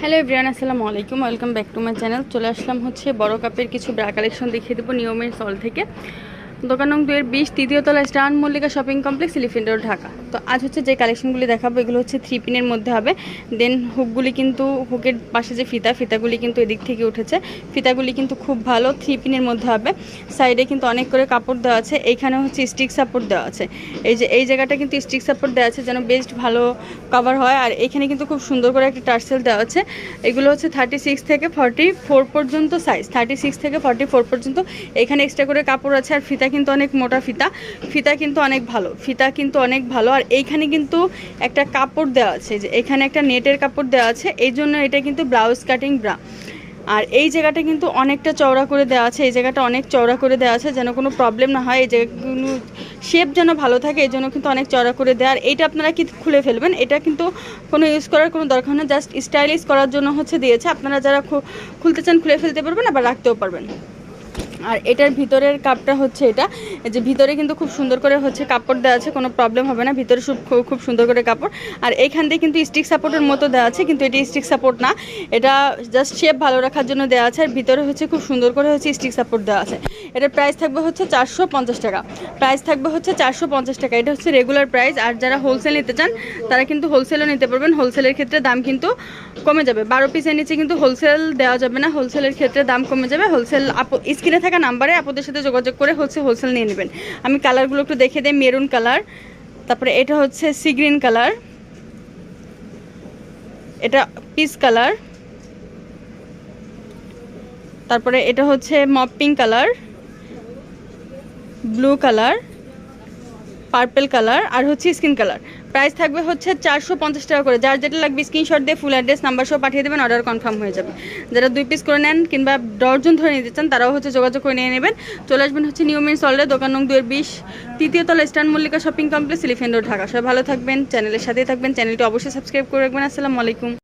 Hello everyone আসসালামু আলাইকুম। Welcome back to my channel. চলে আসলাম হচ্ছে বড় কাপের কিছু ব্রা কালেকশন দেখিয়ে দেবো নিয়মের সল থেকে। দোকান নং দুয়ের বিশ, তৃতীয় তলায় স্টান Mallika shopping complex elephant road Dhaka. তো আজ হচ্ছে যে কালেকশনগুলি দেখাবো, এগুলো হচ্ছে থ্রি পিনের মধ্যে হবে। দেন হুকগুলি কিন্তু হুকের পাশে যে ফিতা, ফিতাগুলি কিন্তু এদিক থেকে উঠেছে। ফিতাগুলি কিন্তু খুব ভালো থ্রি পিনের মধ্যে হবে। সাইডে কিন্তু অনেক করে কাপড় দেওয়া আছে এইখানে হচ্ছে স্টিক সাপোর্ট দেওয়া আছে। এই যে, এই জায়গাটা কিন্তু স্টিক সাপোর্ট দেওয়া আছে, যেন বেস্ট ভালো কভার হয়। আর এখানে কিন্তু খুব সুন্দর করে একটা টার্সেল দেওয়া আছে। এগুলো হচ্ছে থার্টি সিক্স থেকে ফর্টি ফোর পর্যন্ত সাইজ থার্টি সিক্স থেকে ফর্টি ফোর পর্যন্ত। এখানে এক্সট্রা করে কাপড় আছে আর ফিতা কিন্তু অনেক মোটা ফিতা। ফিতা কিন্তু অনেক ভালো। ফিতা কিন্তু অনেক ভালো। আর এইখানে কিন্তু একটা কাপড় দেওয়া আছে যে, এখানে একটা নেটের কাপড় দেওয়া আছে। এই জন্য এটা কিন্তু ব্লাউজ কাটিং ব্রা। আর এই জায়গাটা কিন্তু অনেকটা চওড়া করে দেওয়া আছে। এই জায়গাটা অনেক চওড়া করে দেওয়া আছে যেন কোনো প্রবলেম না হয়। এই জায়গাগুলো শেপ যেন ভালো থাকে, এই জন্য কিন্তু অনেক চওড়া করে দেওয়া আর এইটা আপনারা কি খুলে ফেলবেন? এটা কিন্তু কোনো ইউজ করার কোনো দরকার না জাস্ট স্টাইলিশ করার জন্য হচ্ছে দিয়েছে। আপনারা যারা খুলতে চান খুলে ফেলতে পারবেন, আবার রাখতেও পারবেন। আর এটার ভিতরের কাপটা হচ্ছে এটা। যে ভিতরে কিন্তু খুব সুন্দর করে হচ্ছে কাপড় দেওয়া আছে, কোনো প্রবলেম হবে না। ভিতরে খুব সুন্দর করে কাপড়। আর এইখান দিয়ে কিন্তু স্টিক সাপোর্টের মতো দেওয়া আছে, কিন্তু এটি স্টিক সাপোর্ট না। এটা জাস্ট শেপ ভালো রাখার জন্য দেওয়া আছে, আর ভিতরে হচ্ছে খুব সুন্দর করে হচ্ছে স্টিক সাপোর্ট দেওয়া আছে। এটার প্রাইস থাকবে হচ্ছে চারশো পঞ্চাশ টাকা। প্রাইস থাকবে হচ্ছে চারশো পঞ্চাশ টাকা। এটা হচ্ছে রেগুলার প্রাইস আর যারা হোলসেল নিতে চান, তারা কিন্তু হোলসেলও নিতে পারবেন। হোলসেলের ক্ষেত্রে দাম কিন্তু কমে যাবে। বারো পিসের নিচে কিন্তু হোলসেল দেওয়া যাবে না। হোলসেলের ক্ষেত্রে দাম কমে যাবে। হোলসেল স্ক্রিনে থাকা নাম্বারে আপনাদের সাথে যোগাযোগ করে হচ্ছে হোলসেল নিয়ে নেবেন। আমি কালারগুলো একটু দেখে দিই মেরুন কালার তারপরে এটা হচ্ছে সি গ্রিন কালার এটা পিস কালার তারপরে এটা হচ্ছে mop pink colour blue colour purple colour আর হচ্ছে স্কিন কালার প্রাইস থাকবে হচ্ছে চারশো পঞ্চাশ টাকা করে। যার যেটা লাগবে স্ক্রিনশট দিয়ে ফুল অ্যাড্রেস নাম্বার সহ পাঠিয়ে দেবেন অর্ডার কনফার্ম হয়ে যাবে। যারা দুই পিস করে নেন কিংবা ডর্জন ধরে নিতে চান, তারাও হচ্ছে যোগাযোগ করে নিয়ে নেবেন। চলে আসবেন হচ্ছে নিউ নিয়মিত সল্ডে দোকান নং দুয়ের বিশ, তৃতীয় তলা স্টান Mallika shopping complex elephant road Dhaka. সবাই ভালো থাকবেন চ্যানেলের সাথেই থাকবেন। চ্যানেলটি অবশ্যই সাবস্ক্রাইব করে রাখবেন। আসসালামু আলাইকুম।